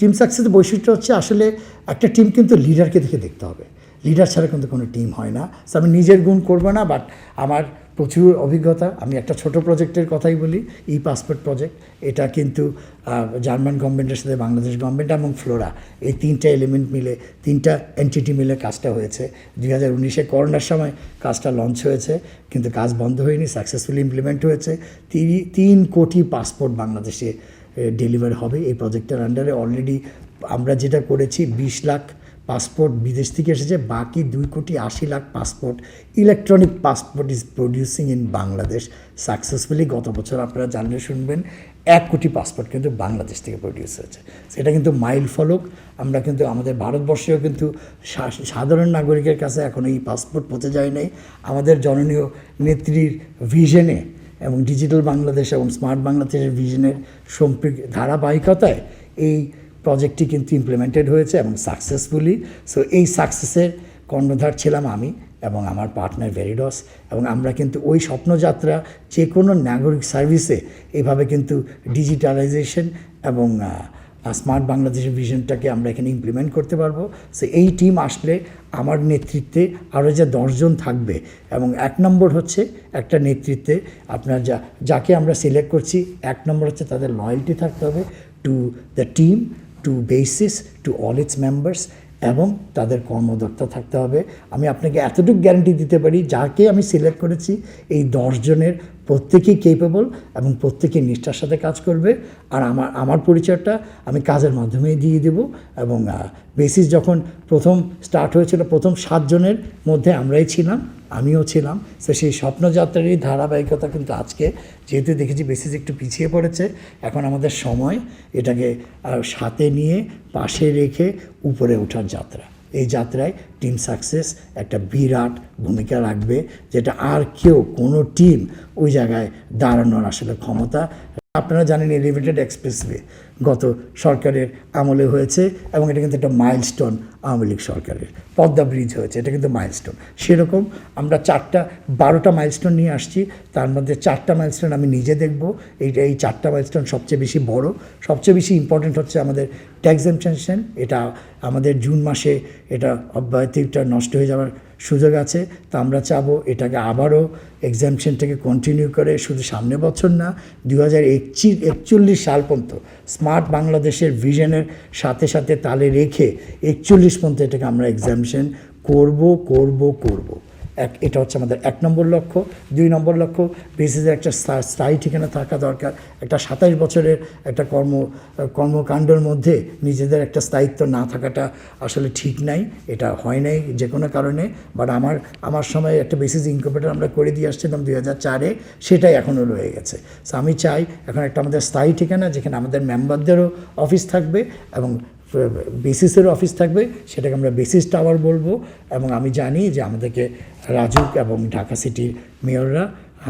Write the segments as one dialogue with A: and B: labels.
A: Team সাকসেসের বৈশিষ্ট্য হচ্ছে আসলে একটা টিম কিন্তু লিডারকে দেখে দেখতে হবে। লিডার ছাড়া কিন্তু কোনো টিম হয় না। So, আমি নিজের গুণ করব না বাট আমার প্রচুর অভিজ্ঞতা। আমি একটা ছোট প্রজেক্টের কথাই বলি, ই পাসপোর্ট প্রজেক্ট এটা কিন্তু জার্মান গভর্নমেন্টের সাথে বাংলাদেশ গভর্নমেন্ট এবং ফ্লোরা এই তিনটা এলিমেন্ট মিলে, তিনটা এনটিটি মিলে কাজটা হয়েছে। দুই হাজার উনিশে করোনার সময় কাজটা লঞ্চ হয়েছে, কিন্তু কাজ বন্ধ হয়নি সাকসেসফুলি ইমপ্লিমেন্ট হয়েছে। তিন কোটি পাসপোর্ট বাংলাদেশে ডেলিভার হবে এই প্রজেক্টের আন্ডারে অলরেডি আমরা যেটা করেছি, বিশ লাখ পাসপোর্ট বিদেশ থেকে এসেছে, বাকি দুই কোটি আশি lakh passport electronic passport is producing in Bangladesh successfully গত বছর আপনারা জানলে শুনবেন, এক কোটি পাসপোর্ট কিন্তু বাংলাদেশ থেকে প্রডিউস হয়েছে। সেটা কিন্তু মাইল ফলক। আমরা কিন্তু আমাদের ভারতবর্ষেও কিন্তু সাধারণ নাগরিকের কাছে এখন এই পাসপোর্ট পৌঁছে যায় নাই। আমাদের জননীয় নেত্রীর ভিশনে এবং ডিজিটাল বাংলাদেশ এবং স্মার্ট বাংলাদেশের ভিশনের সম্পৃক ধারাবাহিকতায় এই প্রজেক্টটি কিন্তু ইমপ্লিমেন্টেড হয়েছে এবং সাকসেসফুলি সো এই সাকসেসের কর্ণধার ছিলাম আমি এবং আমার পার্টনার ভেরিডস এবং আমরা কিন্তু ওই স্বপ্নযাত্রা যে কোনো নাগরিক সার্ভিসে এইভাবে কিন্তু ডিজিটালাইজেশন এবং স্মার্ট বাংলাদেশের ভিশনটাকে আমরা এখানে ইমপ্লিমেন্ট করতে পারব। সো এই টিম আসলে আমার নেতৃত্বে আরও যে দশজন থাকবে এবং এক নম্বর হচ্ছে একটা নেতৃত্বে আপনার যা, যাকে আমরা সিলেক্ট করছি, এক নম্বর হচ্ছে তাদের লয়্যালটি থাকতে হবে to the team to BASIS to all its members এবং তাদের কর্মদক্ষতা থাকতে হবে। আমি আপনাকে এতটুকু গ্যারান্টি দিতে পারি, যাকে আমি সিলেক্ট করেছি, এই দশজনের প্রত্যেকেই কেপেবল এবং প্রত্যেকেই নিষ্ঠার সাথে কাজ করবে। আর আমার আমার পরিচয়টা আমি কাজের মাধ্যমেই দিয়ে দেব এবং বেসিস যখন প্রথম স্টার্ট হয়েছিল, প্রথম সাতজনের মধ্যে আমরাই ছিলাম। আমিও ছিলাম। তো সেই স্বপ্নযাত্রারই ধারাবাহিকতা কিন্তু আজকে যেহেতু দেখেছি বেসিস একটু পিছিয়ে পড়েছে, এখন আমাদের সময় এটাকে সাথে নিয়ে পাশে রেখে উপরে ওঠার যাত্রা। এই যাত্রায় টিম সাকসেস একটা বিরাট ভূমিকা রাখবে, যেটা আর কেউ, কোনো টিম ওই জায়গায় দাঁড়ানোর আসলে ক্ষমতা। আপনারা জানেন এলিভেটেড এক্সপ্রেসওয়ে গত সরকারের আমলে হয়েছে এবং এটা কিন্তু একটা মাইলস্টোন আওয়ামী লীগ সরকারের, পদ্মা ব্রিজ হয়েছে, এটা কিন্তু মাইলস্টোন সেরকম আমরা চারটা, বারোটা মাইলস্টোন নিয়ে আসছি, তার মধ্যে চারটা মাইলস্টোন আমি নিজে দেখব। এইটা এই চারটা মাইলস্টোন সবচেয়ে বেশি বড়। সবচেয়ে বেশি ইম্পর্টেন্ট হচ্ছে আমাদের ট্যাক্স এমটেনশন এটা আমাদের জুন মাসে এটা অব্যাহতিটা নষ্ট হয়ে যাওয়ার সুযোগ আছে, তা আমরা চাবো। এটাকে আবারও এক্সামশনটাকে কন্টিনিউ করে, শুধু সামনে বছর না দু হাজার একচল্লিশ সাল পর্যন্ত স্মার্ট বাংলাদেশের ভিশনের সাথে সাথে তালে রেখে একচল্লিশ পর্যন্ত এটাকে আমরা এক্সামশন করব করব করব। এক এটা হচ্ছে আমাদের এক নম্বর লক্ষ্য। দুই নম্বর লক্ষ্য বেসিসের একটা স্থায়ী- ঠিকানা থাকা দরকার। একটা সাতাইশ বছরের একটা কর্ম, কর্মকাণ্ডের মধ্যে নিজেদের একটা স্থায়িত্ব না থাকাটা আসলে ঠিক নাই। এটা হয় নাই যে কোনো কারণে। বাট আমার আমার সময় একটা বেসিস ইনকিউবেটর আমরা করে দিয়ে আসছিলাম দুই হাজার চারে। সেটাই এখনও রয়ে গেছে। সো আমি চাই এখন একটা আমাদের স্থায়ী ঠিকানা যেখানে আমাদের মেম্বারদেরও অফিস থাকবে এবং বেসিসের অফিস থাকবে, সেটাকে আমরা বেসিস টাওয়ার বলব এবং আমি জানি যে আমাদেরকে রাজুক এবং ঢাকা সিটির মেয়ররা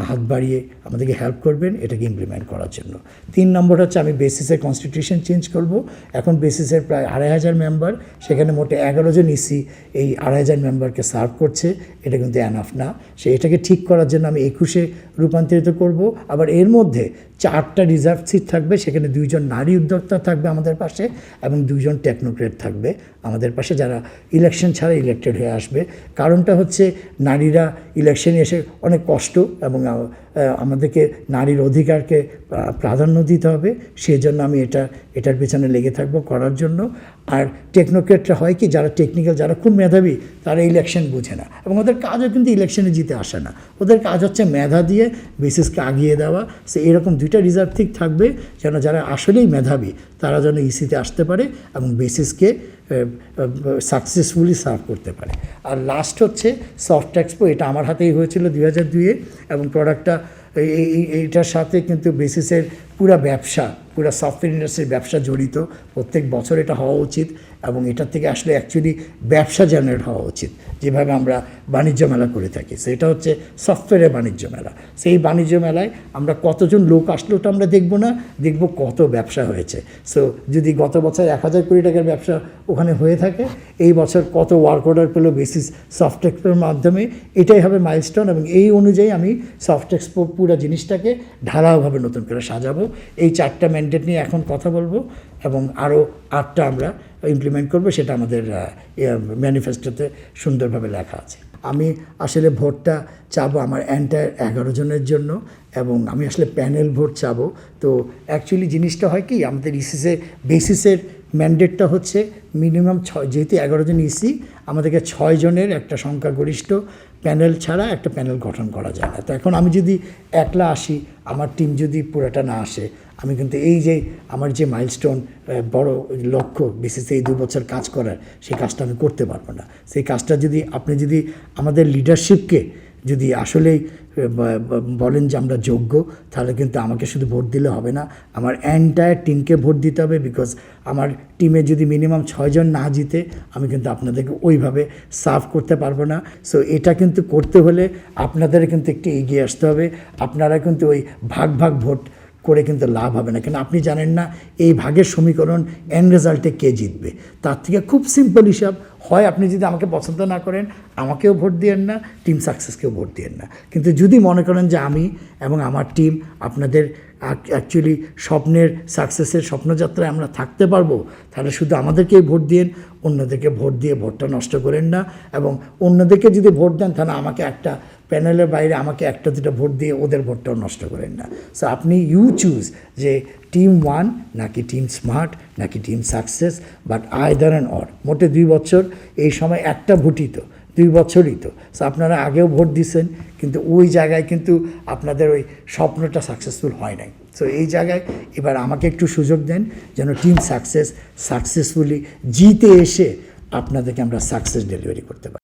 A: হাত বাড়িয়ে আমাদেরকে হেল্প করবেন, এটাকে ইমপ্লিমেন্ট করার জন্য। তিন নম্বর হচ্ছে আমি বেসিসের কনস্টিটিউশন চেঞ্জ করব। এখন বেসিসের প্রায় আড়াই হাজার মেম্বার সেখানে মোটে এগারো জন ইসি এই আড়াই হাজার মেম্বারকে সার্ভ করছে। এটা কিন্তু অ্যানাফ না। সে এটাকে ঠিক করার জন্য আমি একুশে রূপান্তরিত করব। আবার এর মধ্যে চারটা রিজার্ভ সিট থাকবে, সেখানে দুইজন নারী উদ্যোক্তা থাকবে আমাদের পাশে এবং দুইজন টেকনোক্রেট থাকবে আমাদের পাশে, যারা ইলেকশন ছাড়া ইলেক্টেড হয়ে আসবে। কারণটা হচ্ছে নারীরা ইলেকশনে এসে অনেক কষ্ট এবং 然后 আমাদেরকে নারীর অধিকারকে প্রাধান্য দিতে হবে। সেই জন্য আমি এটা, এটার পেছনে লেগে থাকব করার জন্য। আর টেকনোক্রেটরা হয় কি, যারা টেকনিক্যাল যারা খুব মেধাবী, তারা ইলেকশন বুঝে না। এবং ওদের কাজও কিন্তু ইলেকশনে জিতে আসে না। ওদের কাজ হচ্ছে মেধা দিয়ে বেসিসকে আগিয়ে দেওয়া। সে এরকম দুইটা রিজার্ভ ঠিক থাকবে যেন যারা আসলেই মেধাবী, তারা যেন ইসিতে আসতে পারে এবং বেসিসকে সাকসেসফুলি সার্ভ করতে পারে। আর লাস্ট হচ্ছে সফট এক্সপো এটা আমার হাতেই হয়েছিল দুই হাজার দুইয়ে। এবং প্রোডাক্টটা এইটার সাথে কিন্তু বেসিসের পুরা ব্যবসা, পুরা সফটওয়্যার ইন্ডাস্ট্রির ব্যবসা জড়িত। প্রত্যেক বছর এটা হওয়া উচিত। এবং এটার থেকে আসলে অ্যাকচুয়ালি ব্যবসা জেনারেট হওয়া উচিত, যেভাবে আমরা বাণিজ্য মেলা করে থাকি। সেটা হচ্ছে সফটওয়্যারের বাণিজ্য মেলা। সেই বাণিজ্য মেলায় আমরা কতজন লোক আসলো ওটা আমরা দেখব না, দেখব কত ব্যবসা হয়েছে। সো যদি গত বছর এক হাজার কোটি টাকার ব্যবসা ওখানে হয়ে থাকে, এই বছর কত ওয়ার্ক অর্ডার পেল বেসিস সফট এক্সপোর মাধ্যমে, এটাই হবে মাইলস্টোন এবং এই অনুযায়ী আমি সফট এক্সপো পুরো জিনিসটাকে ঢালাওভাবে নতুন করে সাজাবো। এই চারটা ম্যান্ডেট নিয়ে এখন কথা বলব। এবং আরও আটটা আমরা ইমপ্লিমেন্ট করব, সেটা আমাদের ম্যানিফেস্টোতে সুন্দরভাবে লেখা আছে। আমি আসলে ভোটটা চাবো আমার এন্টায়ার এগারো জনের জন্য এবং আমি আসলে প্যানেল ভোট চাবো। তো অ্যাকচুয়ালি জিনিসটা হয় কি, আমাদের ইসিসের বেসিসের ম্যান্ডেটটা হচ্ছে মিনিমাম ছয়, যেহেতু এগারো জন ইসি আমাদেরকে ছয় জনের একটা সংখ্যাগরিষ্ঠ প্যানেল ছাড়া একটা প্যানেল গঠন করা যায় না। তো এখন আমি যদি একলা আসি, আমার টিম যদি পুরোটা না আসে আমি কিন্তু এই যে আমার যে মাইলস্টোন বড় লক্ষ্য, বিশেষ এই দু বছর কাজ করার, সেই কাজটা আমি করতে পারব না। সেই কাজটা যদি আপনি যদি আমাদের লিডারশিপকে যদি আসলেই বলেন যে আমরা যোগ্য, তাহলে কিন্তু আমাকে শুধু ভোট দিলে হবে না। আমার এন্টায়ার টিমকে ভোট দিতে হবে বিকজ আমার টিমে যদি মিনিমাম ছয়জন না জিতে, আমি কিন্তু আপনাদেরকে ওইভাবে সার্ভ করতে পারব না। সো এটা কিন্তু করতে হলে আপনাদের কিন্তু একটু এগিয়ে আসতে হবে। আপনারা কিন্তু ওই ভাগ ভাগ ভোট করে কিন্তু লাভ হবে না। কেন আপনি জানেন না, এই ভাগের সমীকরণ এন্ড রেজাল্টে কে জিতবে? তার থেকে খুব সিম্পল হিসাব, হয় আপনি যদি আমাকে পছন্দ না করেন, আমাকেও ভোট দিয়েন না টিম সাকসেসকেও ভোট দিয়েন না। কিন্তু যদি মনে করেন যে আমি এবং আমার টিম আপনাদের অ্যাকচুয়ালি স্বপ্নের সাকসেসের স্বপ্নযাত্রায় আমরা থাকতে পারব, তাহলে শুধু আমাদেরকেই ভোট দিন অন্যদেরকে ভোট দিয়ে ভোটটা নষ্ট করেন না এবং অন্যদেরকে যদি ভোট দেন, তাহলে আমাকে একটা প্যানেলের বাইরে আমাকে একটা দুটো ভোট দিয়ে ওদের ভোটটাও নষ্ট করেন না। সো আপনি ইউ চুজ যে টিম ওয়ান নাকি টিম স্মার্ট নাকি team success but either and or মোটে দুই বছর, এই সময় একটা ভোটই তো, দুই বছরই তো। সো আপনারা আগেও ভোট দিছেন, কিন্তু ওই জায়গায় কিন্তু আপনাদের ওই স্বপ্নটা সাকসেসফুল হয় নাই। সো এই জায়গায় এবার আমাকে একটু সুযোগ দেন যেন টিম সাকসেস সাকসেসফুলি জিতে এসে আপনাদেরকে আমরা সাকসেস ডেলিভারি করতে পারি।